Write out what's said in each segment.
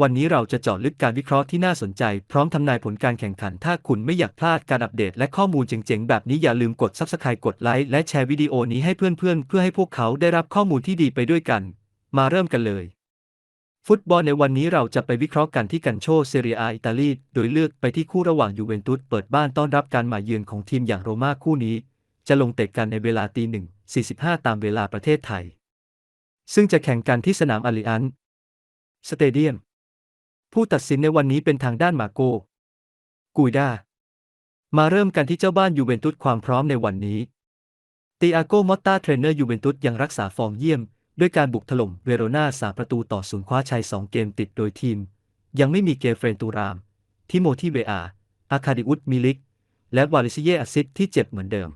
วันนี้เราจะเจาะลึกการวิเคราะห์ที่น่าสนใจ พร้อมทำนายผลการแข่งขัน ถ้าคุณไม่อยากพลาดการอัปเดตและข้อมูลเจ๋งๆ แบบนี้อย่าลืมกด Subscribe กดไลค์และแชร์วิดีโอนี้ให้เพื่อนๆ เพื่อให้พวกเขาได้รับข้อมูลที่ดีไปด้วยกัน มาเริ่มกันเลย ฟุตบอลในวันนี้เราจะไปวิเคราะห์กันที่กันโชเซเรียอิตาลีโดยเลือกไปที่คู่ระหว่างยูเวนตุสเปิดบ้านต้อนรับการมาเยือนของทีมอย่างโรม่าคู่นี้ จะลงเตะกันในเวลาตีหนึ่ง45 ตามเวลาประเทศไทย ซึ่งจะแข่งกันที่สนามอาริอันสเตเดียม ผู้ตัดสินในวันนี้เป็นทางด้านมาโกกุยดามาเริ่มกันที่เจ้าบ้านยูเวนตุสความพร้อมในวันนี้ติอาโกมอตตาเทรนเนอร์ยูเวนตุสยังรักษาฟอร์มเยี่ยม ด้วยการบุกถล่มเวโรนาสาประตูต่อศูนย์คว้าชัย 2 เกมติดโดยทีม ยังไม่มีเกเฟรนตูราม ทิโมธีเวอา อาคาดิอุสมิลิก และวาลิซิเยอาซิดที่เจ็บเหมือนเดิม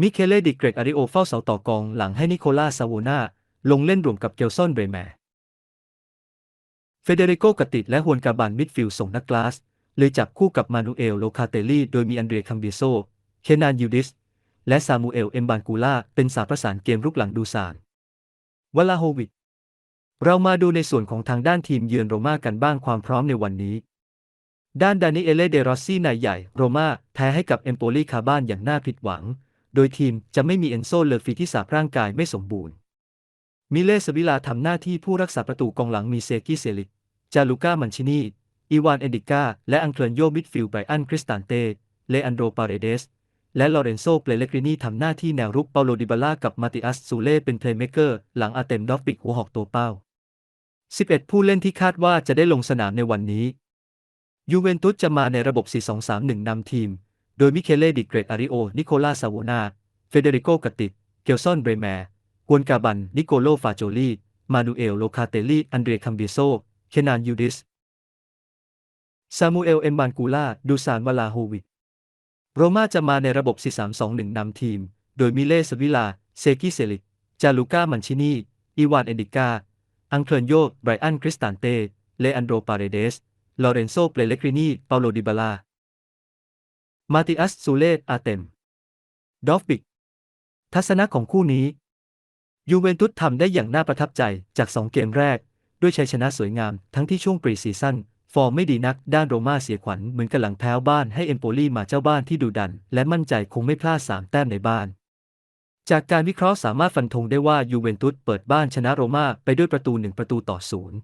มิเคเลดิเกรกอาริโอเฝ้าเสาต่อกองหลังให้นิโคลาซาโวนาลงเล่นรวมกับเกลซอนเบรแมร์ เฟเดริโกกติดและฮวนกาบันมิดฟิลด์ส่งนักกลาส เลยจับคู่กับมานูเอลโลคาเตลลี่โดยมีอันเดรียคัมเบียโซ เคนานยูดิส และซามูเอลเอมบานกูล่าเป็นสามประสานเกมรุกหลังดูซานวลาโฮวิชเรามาดูในส่วนของทางด้านทีมเยือนโรม่ากันบ้างความพร้อมในวันนี้ ด้านดานิเอเลเดรอสซี่นายใหญ่โรม่าแพ้ให้กับเอมโปลีคาบ้านอย่างน่าผิดหวัง โดยทีมจะไม่มีเอนโซเลอฟีที่สาร่างกายไม่สมบูรณ์ มิเลสวิลาทำหน้าที่ผู้รักษาประตูกองหลังมีเซกิเซลิก จาลูก้ามันชินี อีวานเอดิก้า และอังเคลนโยมิดฟิลไบอันคริสตานเต เลอันโดปาเรเดส และลอเรนโซเปเลกรินีทำหน้าที่แนวรุกเปาโลดิบาล่ากับมาติอัสซูเล่เป็นเพลย์เมกเกอร์ หลังอาเต็มดอฟปิกหัวหอกตัวเป้า 11 ผู้เล่นที่คาดว่าจะได้ลงสนามในวันนี้ ยูเวนตุสจะมาในระบบ 4-2-3-1 นำทีม โดยมิเคเล่ดิเกรตอาริโอ นิโคลาซาวนา เฟเดริโกกติดเกลซอนเบรแมร์ วนกาบัน นิโกโลฟาโจลี มานูเอล โลคาเตลี อันเดรคัมเบโซ เคนานยูดิส ซามูเอล เอ็มบานกูล่า ดูซานวลาโฮวิชโรม่าจะมาในระบบ 4-3-2-1 นำทีม โดยมิเลสวิลา เซกิเซลิก จาลูก้า มันชินี อีวาน เอนดิกา อังเคลนโยไบรอัน คริสตานเต เลอันโดปาเรเดส ลอเรนโซ เปเลกรินี เปาโล ดิบาลา มาติอัส ซูเลตอาเต็ม ดอฟบิก ทัศนะของคู่นี้ ยูเวนตุสทำได้อย่างน่าประทับใจจาก 2 เกมแรก ด้วยชัยชนะสวยงามทั้งที่ช่วงปรีซีซั่นฟอร์มไม่ดีนักด้านโรม่าเสียขวัญเหมือนกับหลังแพ้บ้านให้เอมโปลีมาเจ้าบ้านที่ดุดัน และมั่นใจคงไม่พลาด 3 แต้มในบ้าน จากการวิเคราะห์สามารถฟันธงได้ว่ายูเวนตุสเปิดบ้านชนะโรม่าไปด้วยประตู 1 ประตูต่อศูนย์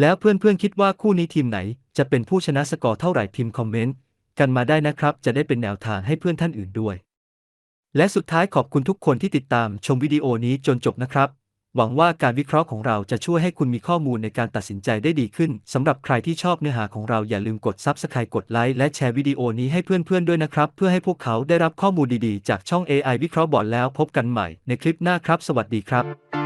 แล้วเพื่อนๆคิดว่าคู่นี้ทีมไหน จะเป็นผู้ชนะสกอร์เท่าไหร่พิมพ์คอมเมนต์กันมาได้นะครับ จะได้เป็นแนวทางให้เพื่อนท่านอื่นด้วย และสุดท้ายขอบคุณทุกคนที่ติดตามชมวิดีโอนี้จนจบนะครับ หวังว่าการวิเคราะห์ของเราจะช่วยให้คุณมีข้อมูลในการตัดสินใจได้ดีขึ้น สำหรับใครที่ชอบเนื้อหาของเราอย่าลืมกด Subscribe กดไลค์และแชร์วิดีโอนี้ให้เพื่อนๆด้วยนะครับ เพื่อให้พวกเขาได้รับข้อมูลดีๆ จากช่อง AI วิเคราะห์บอร์ดแล้วพบกันใหม่ในคลิปหน้าครับ สวัสดีครับ